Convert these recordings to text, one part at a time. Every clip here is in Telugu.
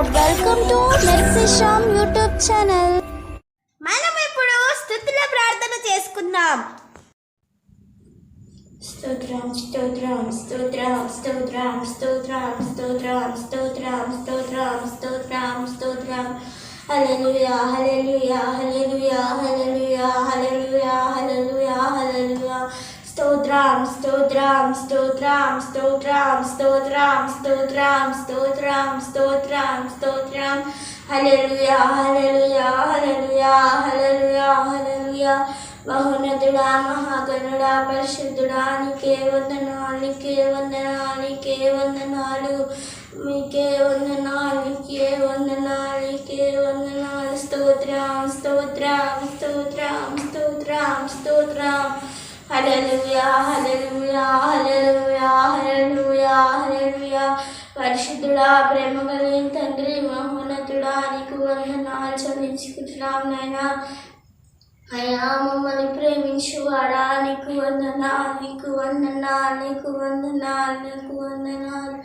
వెల్కమ్ టు మెర్సిషామ్ యూట్యూబ్ ఛానల్ మనం ఇప్పుడు స్థుతుల ప్రార్థన చేసుకుందాం. స్తోత్రం స్తోత్రం స్తోత్రం స్తోత్రం స్తోత్రం స్తోత్రం స్తోత్రం స్తోత్రం స్తోత్రం స్తోత్రం. హల్లెలూయా హల్లెలూయా హల్లెలూయా హల్లెలూయా హల్లెలూయా హల్లెలూయా హల్లెలూయా. స్తోత్రం స్తోత్రం స్తోత్రం స్తోత్రం స్తోత్రం స్తోత్రం స్తోత్రం స్తోత్రం స్తోత్రం హల్లెలూయా హల్లెలూయా హల్లెలూయా హల్లెలూయా హల్లెలూయా మహోన్నతుడా మహాగణుడా పరిశుద్ధుడా నీకే వందనాలు నీకే వందనాలు నీకే వందనాలు మీకే వందనాలు నీకే వందనాలు నీకే వందనాలు స్తోత్రం స్తోత్రం స్తోత్రం స్తోత్రం స్తోత్రం హలలుయా హలలుయా హలలుయా హలలుయా హలలుయా పరిశుద్ధుడా ప్రేమ కలిగిన తండ్రి మహోన్నతుడా నీకు వందనాలు చెల్లించుకుంటున్నాం నాయనా. అయ్యా మమ్మల్ని ప్రేమించువాడా? నీకు వందనా నీకు వందనా నీకు వందనా నీకు వందనాలు.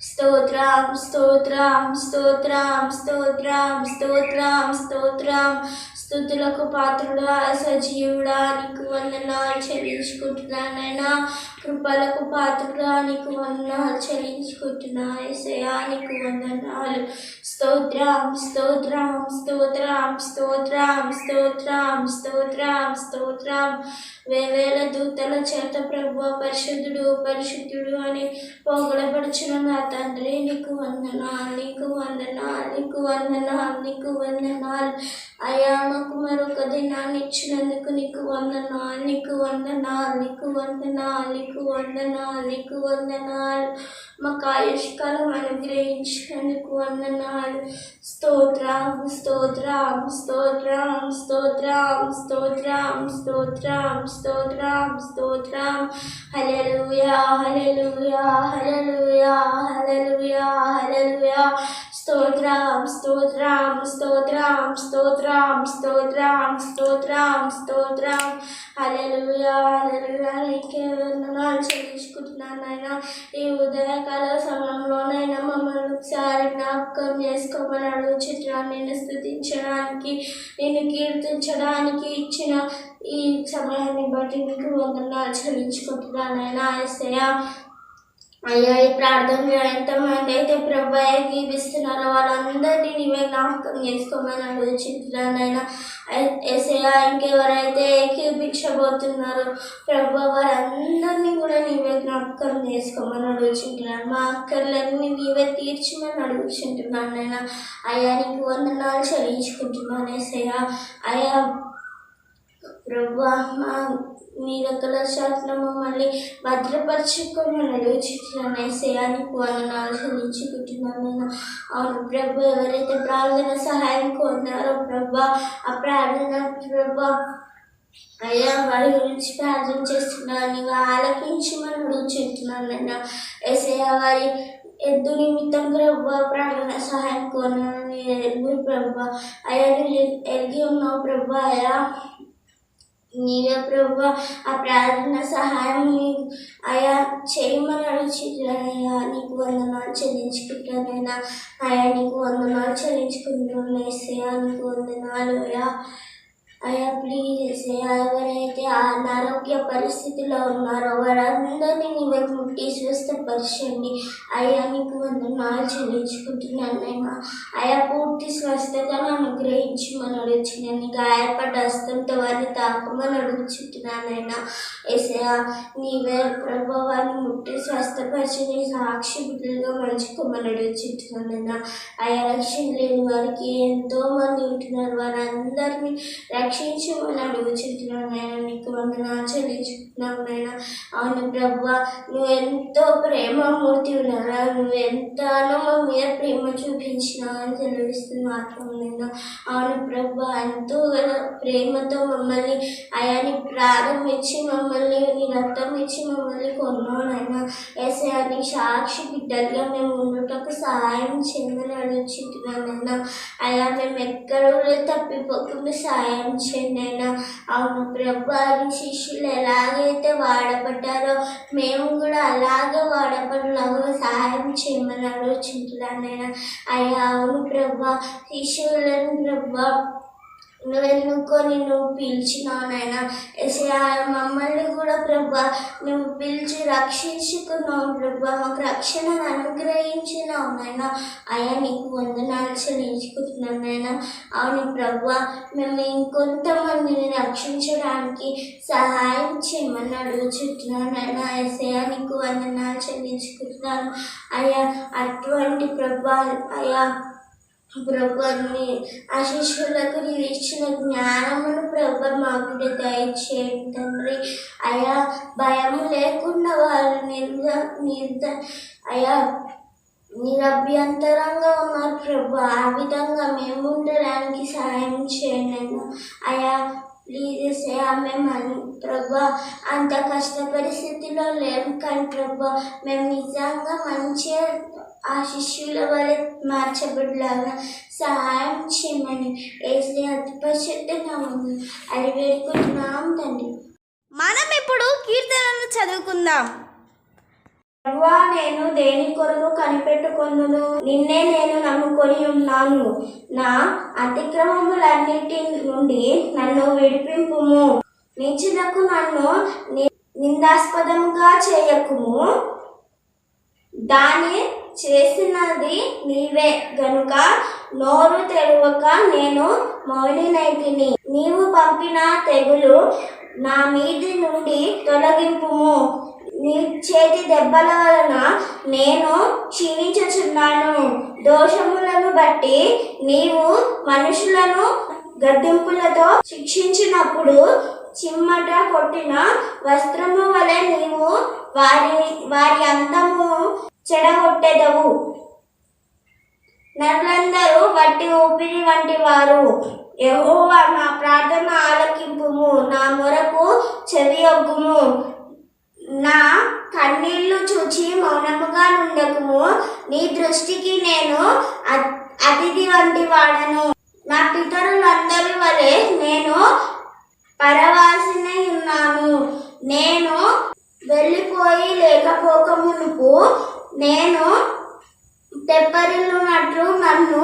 స్తోత్రం స్తోత్రం స్తోత్రం స్తోత్రం స్తోత్రం స్తోత్రం స్థుతులకు పాత్రుడా సజీవుడా నీకు వందనాలు చెల్లించుకుంటున్నానైనా. కృపలకు పాత్రుడా నీకు వందనాలు చెల్లించుకుంటున్నా. ఏసయా నీకు వందనాలు. స్తోత్రం స్తోత్రం స్తోత్రం స్తోత్రం స్తోత్రం స్తోత్రం స్తోత్రం. వేవేల దూతల చేత ప్రభు పరిశుద్ధుడు పరిశుద్ధుడు అని పొగడపడుచున్న నా తండ్రి నీకు వందనాలు నీకు వందనాలు నీకు వందనాలు నీకు వందనాలు. అయ్యా మాకు మరొక దినాన్ని ఇచ్చినందుకు నీకు వందనాలు నీకు వందనాలు నీకు వందనాలు నీకు వందనాలు నీకు వందనాలు. మాకు ఆయుష్కాలం అనుగ్రహించినందుకు వందనాలు. స్తోత్రం స్తోత్రం స్తోత్రం స్తోత్రం స్తోత్రం స్తోత్రం స్తోత్రం స్తోత్రం స్తోత్రం. హలలుయా హలలుయా హలలుయా హలలుయా హలలుయా స్తోత్రం స్తోత్రం స్తోత్రం స్తోత్రం స్తోత్రం స్తోత్రం స్తోత్రం. హల్లెలూయా హల్లెలూయా నీకే వందనాలు చెల్లించుకుంటున్నాను నాయన. ఈ ఉదయకాల సమయంలోనైనా మమ్మల్ని ఒకసారి జ్ఞాపకం చేసుకోమని అడుగుచున్నాను. చిత్రాన్ని నేను స్థుతించడానికి నేను కీర్తించడానికి ఇచ్చిన ఈ సమయాన్ని బట్టి నీకు వందనాలు చెల్లించుకుంటున్నాను నాయన. అయ్యా ఈ ప్రార్థన ఎంతమంది అయితే ప్రభు జీవిస్తున్నారో వాళ్ళందరినీ నీవే జ్ఞాపకం చేసుకోమని అడుగుచుంటున్నానైనా ఎసయా ఇంకెవరైతే ఏకీపించబోతున్నారో ప్రభు వారందరినీ కూడా నీవే జ్ఞాపకం చేసుకోమని అడుగుచుంటున్నాను. మా అక్కర్లన్నీ నీవే తీర్చమని అడుగుచుంటున్నాను నైనా అయ్యా నీకు వందనాలు చెల్లించుకుంటున్నాను ఎసయా అయ్యా ప్రభు మా మీ రకల శాసనం మళ్ళీ భద్రపరచుకొని అడుగుచున్నాను వందనాలు చెల్లించుకుంటున్నాను నేను అవును ప్రభు ఎవరైతే ప్రార్థన సహాయం కోరినారో ప్రభా ఆ ప్రార్థన ప్రభా అయ్యా వారి గురించి ప్రార్థన చేస్తున్నాను. నీవు ఆలకించమని అడుగుచుంటున్నాను నేను ఏసయ్య వారి ఎద్దు నిమిత్తం ప్రభు ప్రార్థన సహాయం కోరినాను ఎరుగు ప్రభు. అయ్యా ఎరిగి ఉన్నావు ప్రభు. అయ్యా నీవే ప్రభు ఆ ప్రార్థన సహాయం నీ- అయా చేయమని అడుగుతున్నానయ్యా నీకు వందనాలు చెల్లించుకుంటానైనా అయా నీకు వందనాలు చెల్లించుకుంటున్నాను నీకు వందనాలు అయ్యా అయ్యా ప్లీజ్ ఏసయ్యా ఎవరైతే అనారోగ్య పరిస్థితిలో ఉన్నారో వారందరినీ నీవే ముట్టి స్వస్థపరచండి. అయ్యా నీకు వందనాలు చెల్లించుకుంటున్నాను అయినా అయా పూర్తి స్వస్థతను అనుగ్రహించమని అడుగుతున్నాను గాయపడ్డ హస్తంతో వారిని తాకమని అడుగుచుంటున్నానైనా ఏసయా నీవే ప్రభావాన్ని ముట్టి స్వస్థపరిచని సాక్షి బిడ్డలుగా మంచుకోమని అయినా అయా రక్షణ లేని వారికి ఎంతో మంది ఉంటున్నారు. వారందరినీ రక్షించమని అడుగుచుంటున్నాను నేను నీకు వందనాలు చెల్లించుకుంటున్నాను నాయన. అవును ప్రభు నువ్వు ఎంతో ప్రేమమూర్తి ఉన్నారా నువ్వు ఎంతనో మా మీద ప్రేమ చూపించినావు అని తెలివిస్తుంది మాత్రం నేను అవును ప్రభు ఎంతో ప్రేమతో మమ్మల్ని అయాన్ని ప్రారంభించి మమ్మల్ని నీ రక్తం ఇచ్చి మమ్మల్ని కొన్నావు నాయన. ఏసయాన్ని సాక్షి బిడ్డలుగా మేము ఉండటకు సహాయం చేయమని అడుగుచుంటున్నాను అయ్యా అయా మేము ఎక్కడ తప్పిపోకుండా సహాయం చేయండి అయినా అవును ప్రభా శిష్యులు ఎలాగైతే వాడబడ్డారో మేము కూడా అలాగే వాడబడినాము సహాయం చేయమని ఆలోచించున్నానైనా అయ్యా అవును ప్రభా శిష్యులను ప్రభా నువ్వు నువ్వు పిలిచినావు నాయన. ఎసయా మమ్మల్ని కూడా ప్రభా నువ్వు పిలిచి రక్షించుకున్నావు ప్రభా. మాకు రక్షణ అనుగ్రహించినావు నాయన. అయ్యా నీకు వందనాలు చెల్లించుకుంటున్నాం నాయన. అవును ప్రభా మేము ఇంకొంతమందిని రక్షించడానికి సహాయం చేయమని అడుగుచుంటున్నాను నాయన. ఎసయా నీకు వందనాలు చెల్లించుకుంటున్నాను. అయ్యా అటువంటి ప్రభా అయ్యా ప్రభుని ఆ శిష్యులకు నీవు ఇచ్చిన జ్ఞానమును ప్రభు మాకు దయచేయండి తండ్రి అయా భయం లేకుండా వారు నిర్ద నిర్ద అయా నిరభ్యంతరంగా ఉన్నారు ప్రభు ఆ విధంగా మేము ఉండడానికి సహాయం చేయండి అయ్యా. అయా ప్లీజ్ మేము అన్- ప్రభా అంత కష్ట పరిస్థితిలో లేము కానీ ప్రభా మేము నిజంగా మంచిగా ఆ శిష్యుల వల్ల మార్చబడిలాగా సహాయం చేయమని ఏసీ అతి పరిశుద్ధ నామమున అది వేడుకుంటున్నాం తండ్రి. మనం ఇప్పుడు కీర్తనలు చదువుకుందాం. ప్రభువా నేను దేని కొరకు కనిపెట్టుకొందును? నిన్నే నేను నమ్ముకొని ఉన్నాను. నా అతిక్రమములన్నిటి నుండి నన్ను విడిపింపుము. నీచులకు నన్ను ని- నిందాస్పదముగా చేయకుము. దాని చేసినది నీవే. గనుక నోరు తెరవక నేను మౌలినైతిని. నీవు పంపిన తెగులు నా మీది నుండి తొలగింపుము. నీ చేతి దెబ్బల వలన నేను క్షీణించుచున్నాను. దోషములను బట్టి నీవు మనుషులను గడ్డింపులతో శిక్షించినప్పుడు చిమ్మట కొట్టిన వస్త్రము వలె నీవు వారిని వారి అంతము చెడగొట్టెదవు. నరులందరూ వట్టి ఊపిరి వంటి వారు. యెహోవా నా ప్రార్థన ఆలకింపుము నా మొరకు చెవి ఒగ్గుము. నా కన్నీళ్ళు చూచి మౌనముగా నుండకుము. నీ దృష్టికి నేను అతిథి వంటి వాడను. నా పితరులందరి వలె నేను పరవాసినై ఉన్నాను నేను వెళ్ళిపోయి లేకపోక మునుపు నేను తెప్పరిల్లు నట్లు నన్ను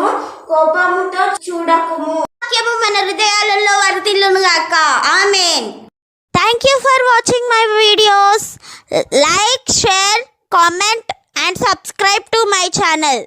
కోపముతో చూడకుము. వాక్యము మన హృదయాలలో వర్తిల్లును గాక. Amen. Thank you for watching my videos like share comment and subscribe to my channel